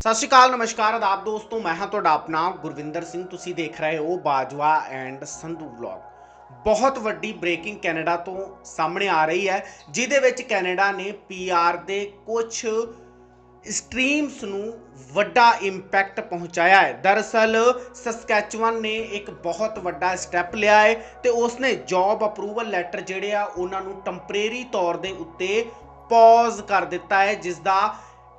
ਸਤਿ ਸ਼੍ਰੀ ਅਕਾਲ, ਨਮਸਕਾਰ, ਆਦਾਬ ਦੋਸਤੋ, ਮੈਂ ਹਾਂ ਤੁਹਾਡਾ ਆਪਣਾ ਗੁਰਵਿੰਦਰ ਸਿੰਘ। ਤੁਸੀਂ ਦੇਖ ਰਹੇ ਹੋ ਬਾਜਵਾ ਐਂਡ ਸੰਧੂ ਵਲੌਗ। ਬਹੁਤ ਵੱਡੀ ਬ੍ਰੇਕਿੰਗ ਕੈਨੇਡਾ ਤੋਂ ਸਾਹਮਣੇ ਆ ਰਹੀ ਹੈ, ਜਿਹਦੇ ਵਿੱਚ ਕੈਨੇਡਾ ਨੇ ਪੀਆਰ ਦੇ ਕੁਝ ਸਟਰੀਮਸ ਨੂੰ ਵੱਡਾ ਇੰਪੈਕਟ ਪਹੁੰਚਾਇਆ ਹੈ। ਦਰਅਸਲ ਸਸਕੈਚੁਅਨ ਨੇ ਇੱਕ ਬਹੁਤ ਵੱਡਾ ਸਟੈਪ ਲਿਆ ਹੈ ਤੇ ਉਸਨੇ ਜੌਬ ਅਪਰੂਵਲ ਲੈਟਰ ਜਿਹੜੇ ਆ, ਉਹਨਾਂ ਨੂੰ ਟੈਂਪਰੇਰੀ ਤੌਰ ਦੇ ਉੱਤੇ ਪੌਜ਼ ਕਰ ਦਿੱਤਾ ਹੈ ਜਿਸ ਦਾ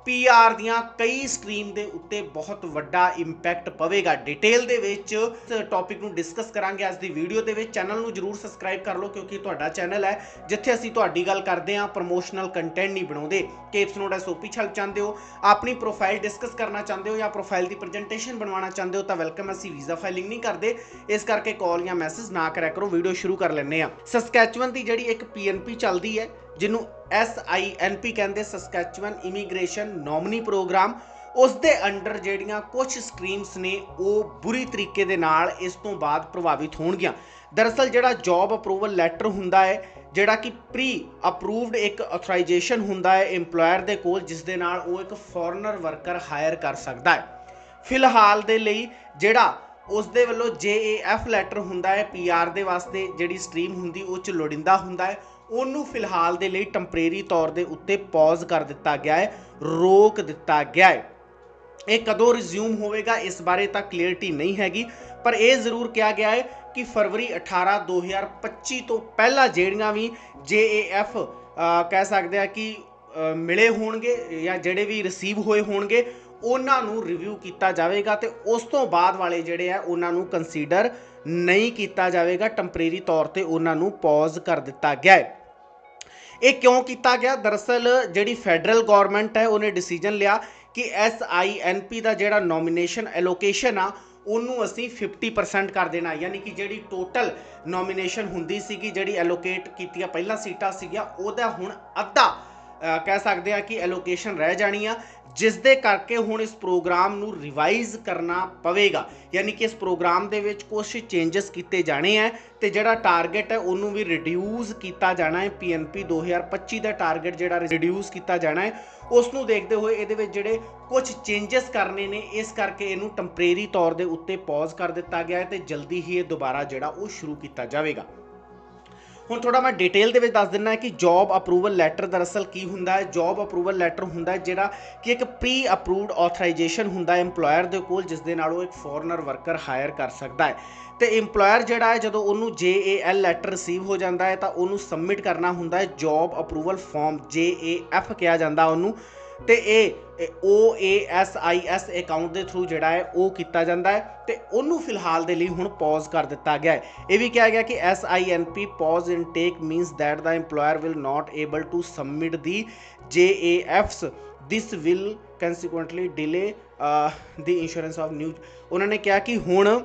ਪੀਆਰ ਦੀਆਂ ਕਈ ਸਟਰੀਮ ਦੇ ਉੱਤੇ ਬਹੁਤ ਵੱਡਾ ਇੰਪੈਕਟ ਪਵੇਗਾ। ਡਿਟੇਲ ਦੇ ਵਿੱਚ ਇਸ ਟੌਪਿਕ ਨੂੰ ਡਿਸਕਸ ਕਰਾਂਗੇ ਅੱਜ ਦੀ ਵੀਡੀਓ ਦੇ ਵਿੱਚ। ਚੈਨਲ ਨੂੰ ਜਰੂਰ ਸਬਸਕ੍ਰਾਈਬ ਕਰ ਲਓ ਕਿਉਂਕਿ ਤੁਹਾਡਾ ਚੈਨਲ ਹੈ, ਜਿੱਥੇ ਅਸੀਂ ਤੁਹਾਡੀ ਗੱਲ ਕਰਦੇ ਹਾਂ ਪ੍ਰੋਮੋਸ਼ਨਲ ਕੰਟੈਂਟ ਨਹੀਂ ਬਣਾਉਂਦੇ। ਕੇਪਸ ਨੋਟ ਐਸਓਪੀ ਛਲ ਚਾਹੁੰਦੇ ਹੋ, ਆਪਣੀ ਪ੍ਰੋਫਾਈਲ ਡਿਸਕਸ ਕਰਨਾ ਚਾਹੁੰਦੇ ਹੋ ਜਾਂ ਪ੍ਰੋਫਾਈਲ ਦੀ ਪ੍ਰੈਜੈਂਟੇਸ਼ਨ ਬਣਵਾਉਣਾ ਚਾਹੁੰਦੇ ਹੋ ਤਾਂ ਵੈਲਕਮ ਅਸੀਂ ਵੀਜ਼ਾ ਫਾਈਲਿੰਗ ਨਹੀਂ ਕਰਦੇ। ਇਸ ਕਰਕੇ ਕਾਲ ਜਾਂ ਮੈਸੇਜ ਨਾ ਕਰਿਆ ਕਰੋ ਵੀਡੀਓ ਸ਼ੁਰੂ ਕਰ ਲੈਂਦੇ ਆ ਸਸਕੈਚੁਅਨ ਦੀ ਜਿਹੜੀ ਇੱਕ ਪੀਐਨਪੀ ਚੱਲਦੀ ਹੈ ਜਿਹਨੂੰ SINP ਕਹਿੰਦੇ ਸਸਕੈਚੁਅਨ ਇਮੀਗ੍ਰੇਸ਼ਨ ਨੋਮਨੀ ਪ੍ਰੋਗਰਾਮ ਉਸ ਦੇ ਅੰਡਰ ਜਿਹੜੀਆਂ ਕੁਝ ਸਕਰੀਮਸ ਨੇ, ਉਹ ਬੁਰੀ ਤਰੀਕੇ ਦੇ ਨਾਲ ਇਸ ਤੋਂ ਬਾਅਦ ਪ੍ਰਭਾਵਿਤ ਹੋਣਗੀਆਂ। ਦਰਅਸਲ ਜਿਹੜਾ ਜੌਬ ਅਪਰੂਵਲ ਲੈਟਰ ਹੁੰਦਾ ਹੈ, ਜਿਹੜਾ ਕਿ ਪ੍ਰੀ ਅਪਰੂਵਡ ਇੱਕ ਆਥੋਰਾਈਜੇਸ਼ਨ ਹੁੰਦਾ ਹੈ EMPLOYER ਦੇ ਕੋਲ, ਜਿਸ ਦੇ ਨਾਲ ਉਹ ਇੱਕ ਫੋਰਨਰ ਵਰਕਰ ਹਾਇਰ ਕਰ ਸਕਦਾ ਹੈ। ਫਿਲਹਾਲ ਦੇ ਲਈ ਜਿਹੜਾ ਉਸ ਦੇ ਵੱਲੋਂ JAF ਲੈਟਰ ਹੁੰਦਾ ਹੈ PR ਦੇ ਵਾਸਤੇ ਜਿਹੜੀ ਸਟਰੀਮ ਹੁੰਦੀ, ਉਹ ਚ ਲੋੜਿੰਦਾ ਹੁੰਦਾ ਹੈ। ਉਹਨੂੰ ਫਿਲਹਾਲ ਦੇ ਲਈ ਟੈਂਪਰੇਰੀ ਤੌਰ ਦੇ ਉੱਤੇ ਪੌਜ਼ ਕਰ ਦਿੱਤਾ ਗਿਆ ਹੈ ਰੋਕ ਦਿੱਤਾ ਗਿਆ ਹੈ। ਇਹ ਕਦੋਂ ਰਿਜ਼ਿਊਮ ਹੋਵੇਗਾ ਇਸ ਬਾਰੇ ਤਾਂ ਕਲੀਅਰਟੀ ਨਹੀਂ ਹੈਗੀ ਪਰ ਇਹ ਜ਼ਰੂਰ ਕਿਹਾ ਗਿਆ ਹੈ ਕਿ ਫਰਵਰੀ 18 2025 ਤੋਂ ਪਹਿਲਾਂ ਜਿਹੜੀਆਂ ਵੀ JAF ਅ, ਕਹਿ ਸਕਦੇ ਆ ਕਿ ਮਿਲੇ ਹੋਣਗੇ ਜਾਂ ਜਿਹੜੇ ਵੀ ਰਿਸੀਵ ਹੋਏ ਹੋਣਗੇ ਉਹਨਾਂ ਨੂੰ ਰਿਵਿਊ ਕੀਤਾ ਜਾਵੇਗਾ ਤੇ ਉਸ ਤੋਂ ਬਾਅਦ ਵਾਲੇ ਜਿਹੜੇ ਆ, ਉਹਨਾਂ ਨੂੰ ਕੰਸੀਡਰ ਨਹੀਂ ਕੀਤਾ ਜਾਵੇਗਾ। ਟੈਂਪਰੇਰੀ ਤੌਰ ਤੇ ਉਹਨਾਂ ਨੂੰ ਪੌਜ਼ ਕਰ ਦਿੱਤਾ ਗਿਆ ਹੈ। ਇਹ ਕਿਉਂ ਕੀਤਾ ਗਿਆ? ਦਰਅਸਲ ਜਿਹੜੀ ਫੈਡਰਲ ਗਵਰਨਮੈਂਟ ਹੈ, ਉਹਨੇ ਡਿਸੀਜਨ ਲਿਆ ਕਿ SINP ਦਾ ਜਿਹੜਾ ਨੋਮੀਨੇਸ਼ਨ ਐਲੋਕੇਸ਼ਨ ਆ, ਉਹਨੂੰ ਅਸੀਂ 50% ਕਰ ਦੇਣਾ। ਯਾਨੀ ਕਿ ਜਿਹੜੀ ਟੋਟਲ ਨੋਮੀਨੇਸ਼ਨ ਹੁੰਦੀ ਸੀਗੀ, ਜਿਹੜੀ ਐਲੋਕੇਟ ਕੀਤੀਆਂ ਪਹਿਲਾਂ ਸੀਟਾਂ ਸੀਗੀਆਂ, ਉਹਦਾ ਹੁਣ ਅੱਧਾ ਕਹਿ ਸਕਦੇ ਆ ਕਿ ਐਲੋਕੇਸ਼ਨ ਰਹਿ ਜਾਣੀ ਆ ਜਿਸ ਦੇ ਕਰਕੇ ਹੁਣ ਇਸ ਪ੍ਰੋਗਰਾਮ ਨੂੰ ਰਿਵਾਈਜ਼ ਕਰਨਾ ਪਵੇਗਾ। ਯਾਨੀ ਕਿ ਇਸ ਪ੍ਰੋਗਰਾਮ ਦੇ ਵਿੱਚ ਕੁਝ ਚੇਂਜਸ ਕੀਤੇ ਜਾਣੇ ਆ ਤੇ ਜਿਹੜਾ ਟਾਰਗੇਟ ਹੈ ਉਹਨੂੰ ਵੀ ਰਿਡਿਊਸ ਕੀਤਾ ਜਾਣਾ ਹੈ। PNP 2025 ਦਾ ਟਾਰਗੇਟ ਜਿਹੜਾ ਰਿਡਿਊਸ ਕੀਤਾ ਜਾਣਾ ਹੈ ਉਸ ਨੂੰ ਦੇਖਦੇ ਹੋਏ ਇਹਦੇ ਵਿੱਚ ਜਿਹੜੇ ਕੁਝ ਚੇਂਜਸ ਕਰਨੇ ਨੇ, ਇਸ ਕਰਕੇ ਇਹਨੂੰ ਟੈਂਪਰੇਰੀ ਤੌਰ ਦੇ ਉੱਤੇ ਪੌਜ਼ ਕਰ ਦਿੱਤਾ ਗਿਆ ਹੈ ਤੇ ਜਲਦੀ ਹੀ ਇਹ ਦੁਬਾਰਾ ਜਿਹੜਾ ਉਹ ਸ਼ੁਰੂ ਕੀਤਾ ਜਾਵੇਗਾ। ਹੁਣ ਥੋੜਾ ਮੈਂ ਡਿਟੇਲ ਦੇ ਵਿੱਚ ਦੱਸ ਦਿੰਨਾ ਕਿ ਜੌਬ ਅਪਰੂਵਲ ਲੈਟਰ ਦਰਅਸਲ ਕੀ ਹੁੰਦਾ ਹੈ। ਜੌਬ ਅਪਰੂਵਲ ਲੈਟਰ ਹੁੰਦਾ ਹੈ ਜਿਹੜਾ ਕਿ ਇੱਕ ਪ੍ਰੀ ਅਪਰੂਵਡ ਆਥੋਰਾਈਜੇਸ਼ਨ ਹੁੰਦਾ ਹੈ EMPLOYER ਦੇ ਕੋਲ, ਜਿਸ ਦੇ ਨਾਲ ਉਹ ਇੱਕ ਫੋਰਨਰ ਵਰਕਰ ਹਾਇਰ ਕਰ ਸਕਦਾ ਹੈ। ਤੇ EMPLOYER ਜਿਹੜਾ ਹੈ, ਜਦੋਂ ਉਹਨੂੰ JAL ਲੈਟਰ ਰਿਸੀਵ ਹੋ ਜਾਂਦਾ ਹੈ, ਤਾਂ ਉਹਨੂੰ ਸਬਮਿਟ ਕਰਨਾ ਹੁੰਦਾ ਹੈ। ਜੌਬ ਅਪਰੂਵਲ ਫਾਰਮ JAF ਕਿਹਾ ਜਾਂਦਾ ਉਹਨੂੰ। ਤੇ ਇਹ O A S I S account ਦੇ ਥਰੂ ਜਿਹੜਾ ਹੈ ਉਹ ਕੀਤਾ ਜਾਂਦਾ ਹੈ ਤੇ ਉਹਨੂੰ ਫਿਲਹਾਲ ਦੇ ਲਈ ਹੁਣ ਪੌਜ਼ ਕਰ ਦਿੱਤਾ ਗਿਆ ਹੈ ਇਹ ਵੀ ਕਿਹਾ ਗਿਆ ਕਿ S I N P pause intake means that the EMPLOYER will not able to submit the J A F S this will consequently delay the insurance of new ਉਹਨਾਂ ਨੇ ਕਿਹਾ ਕਿ ਹੁਣ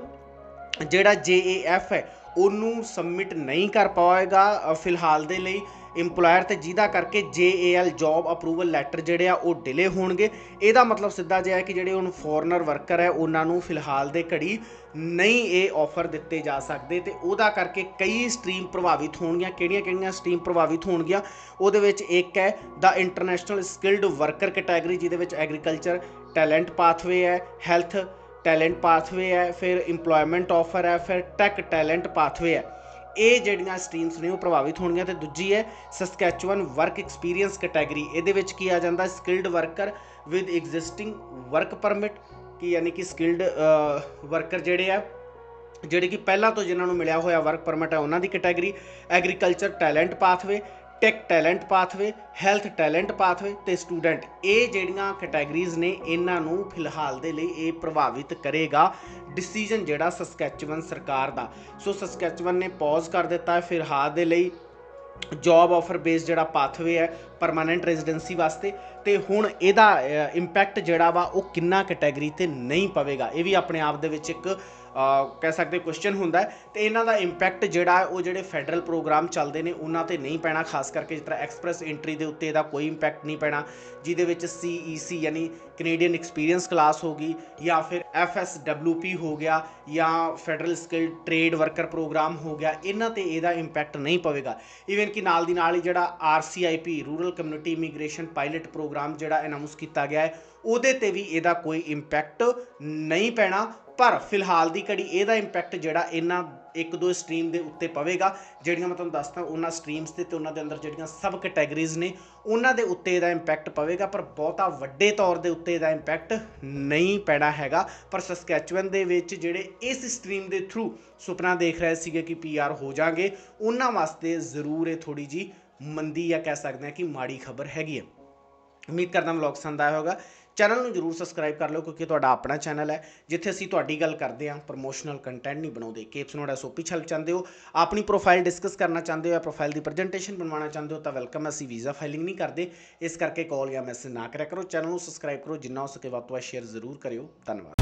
ਜਿਹੜਾ JAF ਹੈ ਉਹਨੂੰ ਸਬਮਿਟ ਨਹੀਂ ਕਰ ਪਾਏਗਾ ਫਿਲਹਾਲ ਦੇ ਲਈ EMPLOYER ਤੇ ਜਿਹਦਾ ਕਰਕੇ JAL ਜੌਬ ਅਪਰੂਵਲ ਲੈਟਰ ਜਿਹੜੇ ਆ ਉਹ ਡਿਲੇ ਹੋਣਗੇ। ਇਹਦਾ ਮਤਲਬ ਸਿੱਧਾ ਜਿਹਾ ਹੈ ਕਿ ਜਿਹੜੇ ਹੁਣ ਫੋਰਨਰ ਵਰਕਰ ਹੈ, ਉਹਨਾਂ ਨੂੰ ਫਿਲਹਾਲ ਦੇ ਘੜੀ ਨਹੀਂ ਇਹ ਆਫਰ ਦਿੱਤੇ ਜਾ ਸਕਦੇ ਤੇ ਉਹਦਾ ਕਰਕੇ ਕਈ ਸਟਰੀਮ ਪ੍ਰਭਾਵਿਤ ਹੋਣਗੀਆਂ। ਕਿਹੜੀਆਂ ਕਿਹੜੀਆਂ ਸਟਰੀਮ ਪ੍ਰਭਾਵਿਤ ਹੋਣਗੀਆਂ? ਉਹਦੇ ਵਿੱਚ ਇੱਕ ਹੈ the international skilled worker category ਜਿਹਦੇ ਵਿੱਚ ਐਗਰੀਕਲਚਰ ਟੈਲੈਂਟ ਪਾਥਵੇ ਹੈ ਹੈਲਥ ਟੈਲੈਂਟ ਪਾਥਵੇ ਹੈ, ਫਿਰ EMPLOYMENT ਆਫਰ ਹੈ, ਫਿਰ ਟੈਕ ਟੈਲੈਂਟ ਪਾਥਵੇ ਹੈ। ਇਹ ਜਿਹੜੀਆਂ ਸਟਰੀਮਸ ਨੇ ਉਹ ਪ੍ਰਭਾਵਿਤ ਹੋਣਗੀਆਂ ਤੇ ਦੂਜੀ ਹੈ ਸਸਕੈਚੁਅਨ ਵਰਕ ਐਕਸਪੀਰੀਅੰਸ ਕੈਟਾਗਰੀ ਇਹਦੇ ਵਿੱਚ ਕੀ ਆ ਜਾਂਦਾ skilled worker with existing work permit ਕਿ ਯਾਨੀ ਕਿ ਸਕਿਲਡ ਵਰਕਰ ਜਿਹੜੇ ਆ, ਜਿਹੜੇ ਕਿ ਪਹਿਲਾਂ ਤੋਂ ਜਿਨ੍ਹਾਂ ਨੂੰ ਮਿਲਿਆ ਹੋਇਆ ਵਰਕ ਪਰਮਿਟ ਹੈ ਉਹਨਾਂ ਦੀ category agriculture talent pathway tech talent pathway health talent pathway ਤੇ ਸਟੂਡੈਂਟ ਇਹ ਜਿਹੜੀਆਂ ਕੈਟਾਗਰੀਜ਼ ਨੇ, ਇਹਨਾਂ ਨੂੰ ਫਿਲਹਾਲ ਦੇ ਲਈ ਇਹ ਪ੍ਰਭਾਵਿਤ ਕਰੇਗਾ। ਡਿਸੀਜਨ ਜਿਹੜਾ ਸਸਕੈਚੁਅਨ ਸਰਕਾਰ ਦਾ। ਸੋ ਸਸਕੈਚੁਅਨ ਨੇ ਪੌਜ਼ ਕਰ ਦਿੱਤਾ ਹੈ ਫਿਲਹਾਲ ਦੇ ਲਈ। ਜੌਬ ਆਫਰ ਬੇਸ ਜਿਹੜਾ ਪਾਥਵੇ ਹੈ ਪਰਮਾਨੈਂਟ ਰੈਜ਼ੀਡੈਂਸੀ ਵਾਸਤੇ। ਤੇ ਹੁਣ ਇਹਦਾ ਇੰਪੈਕਟ ਜਿਹੜਾ ਵਾ ਉਹ ਕਿੰਨਾ ਕੈਟਾਗਰੀ ਤੇ ਨਹੀਂ ਪਵੇਗਾ? ਇਹ ਵੀ ਆਪਣੇ ਆਪ ਦੇ ਵਿੱਚ ਇੱਕ ਕਹਿ ਸਕਦੇ ਕੁਐਸਚਨ ਹੁੰਦਾ ਹੈ। ਤੇ ਇਹਨਾਂ ਦਾ ਇੰਪੈਕਟ ਜਿਹੜਾ ਉਹ ਜਿਹੜੇ ਫੈਡਰਲ ਪ੍ਰੋਗਰਾਮ ਚੱਲਦੇ ਨੇ, ਉਹਨਾਂ ਤੇ ਨਹੀਂ ਪੈਣਾ, ਖਾਸ ਕਰਕੇ ਜਿਸ ਤਰ੍ਹਾਂ ਐਕਸਪ੍ਰੈਸ ਐਂਟਰੀ ਦੇ ਉੱਤੇ ਇਹਦਾ ਕੋਈ ਇੰਪੈਕਟ ਨਹੀਂ ਪੈਣਾ, ਜਿਹਦੇ ਵਿੱਚ CEC ਯਾਨੀ ਕੈਨੇਡੀਅਨ ਐਕਸਪੀਰੀਅੰਸ ਕਲਾਸ ਹੋਗੀ ਜਾਂ ਫਿਰ FSWP ਹੋ ਗਿਆ ਜਾਂ federal skill trade worker program ਹੋ ਗਿਆ, ਇਹਨਾਂ ਤੇ ਇਹਦਾ ਇੰਪੈਕਟ ਨਹੀਂ ਪਵੇਗਾ। ਇਵਨ ਕਿ ਨਾਲ ਦੀ ਨਾਲ ਹੀ ਜਿਹੜਾ RCIP rural community immigration pilot program ਜਿਹੜਾ ਅਨਾਉਂਸ ਕੀਤਾ ਗਿਆ ਹੈ, ਉਹਦੇ ਤੇ ਵੀ ਇਹਦਾ ਕੋਈ ਇੰਪੈਕਟ ਨਹੀਂ ਪੈਣਾ। ਪਰ ਫਿਲਹਾਲ ਦੀ ਘੜੀ ਇਹਦਾ ਇੰਪੈਕਟ ਜਿਹੜਾ ਇਹਨਾਂ ਇੱਕ ਦੋ ਸਟਰੀਮ ਦੇ ਉੱਤੇ ਪਵੇਗਾ। ਜਿਹੜੀਆਂ ਮੈਂ ਤੁਹਾਨੂੰ ਦੱਸਦਾ, ਉਹਨਾਂ ਸਟਰੀਮਸ ਤੇ ਤੇ ਉਹਨਾਂ ਦੇ ਅੰਦਰ ਜਿਹੜੀਆਂ ਸਬ ਕੈਟਾਗਰੀਜ਼ ਨੇ, ਉਹਨਾਂ ਦੇ ਉੱਤੇ ਇਹਦਾ ਇੰਪੈਕਟ ਪਵੇਗਾ। ਪਰ ਬਹੁਤਾ ਵੱਡੇ ਤੌਰ ਦੇ ਉੱਤੇ ਇਹਦਾ ਇੰਪੈਕਟ ਨਹੀਂ ਪੈਣਾ ਹੈਗਾ। ਪਰ ਸਸਕੈਚੁਅਨ ਦੇ ਵਿੱਚ ਜਿਹੜੇ ਇਸ ਸਟਰੀਮ ਦੇ ਥਰੂ ਸੁਪਨਾ ਦੇਖ ਰਹੇ ਸੀਗੇ ਕਿ ਪੀਆਰ ਹੋ ਜਾਣਗੇ, ਉਹਨਾਂ ਵਾਸਤੇ ਜ਼ਰੂਰ ਇਹ ਥੋੜੀ ਜੀ ਮੰਦੀ ਜਾਂ ਕਹਿ ਸਕਦੇ ਹਾਂ ਕਿ ਮਾੜੀ ਖਬਰ ਹੈਗੀ ਹੈ। ਉਮੀਦ ਕਰਦਾ ਵਲੌਗ ਪਸੰਦ ਆਇਆ ਹੋਗਾ ਚੈਨਲ ਨੂੰ ਜਰੂਰ ਸਬਸਕ੍ਰਾਈਬ ਕਰ ਲਓ ਕਿਉਂਕਿ ਤੁਹਾਡਾ ਆਪਣਾ ਚੈਨਲ ਹੈ। ਜਿੱਥੇ ਅਸੀਂ ਤੁਹਾਡੀ ਗੱਲ ਕਰਦੇ ਹਾਂ ਪ੍ਰੋਮੋਸ਼ਨਲ ਕੰਟੈਂਟ ਨਹੀਂ ਬਣਾਉਂਦੇ। ਕੇਪਸ ਨੋਟ ਐਸਓਪੀ ਛਲ ਚਾਹੁੰਦੇ ਹੋ, ਆਪਣੀ ਪ੍ਰੋਫਾਈਲ ਡਿਸਕਸ ਕਰਨਾ ਚਾਹੁੰਦੇ ਹੋ ਜਾਂ ਪ੍ਰੋਫਾਈਲ ਦੀ ਪ੍ਰੈਜੈਂਟੇਸ਼ਨ ਬਣਵਾਉਣਾ ਚਾਹੁੰਦੇ ਹੋ ਤਾਂ ਵੈਲਕਮ ਅਸੀਂ ਵੀਜ਼ਾ ਫਾਈਲਿੰਗ ਨਹੀਂ ਕਰਦੇ। ਇਸ ਕਰਕੇ ਕਾਲ ਜਾਂ ਮੈਸੇਜ ਨਾ ਕਰਿਆ ਕਰੋ। ਚੈਨਲ ਨੂੰ ਸਬਸਕ੍ਰਾਈਬ ਕਰੋ। ਜਿੰਨਾ ਹੋ ਸਕੇ ਵੱਧ ਤੋਂ ਵੱਧ ਸ਼ੇਅਰ ਜ਼ਰੂਰ ਕਰਿਓ। ਧੰਨਵਾਦ।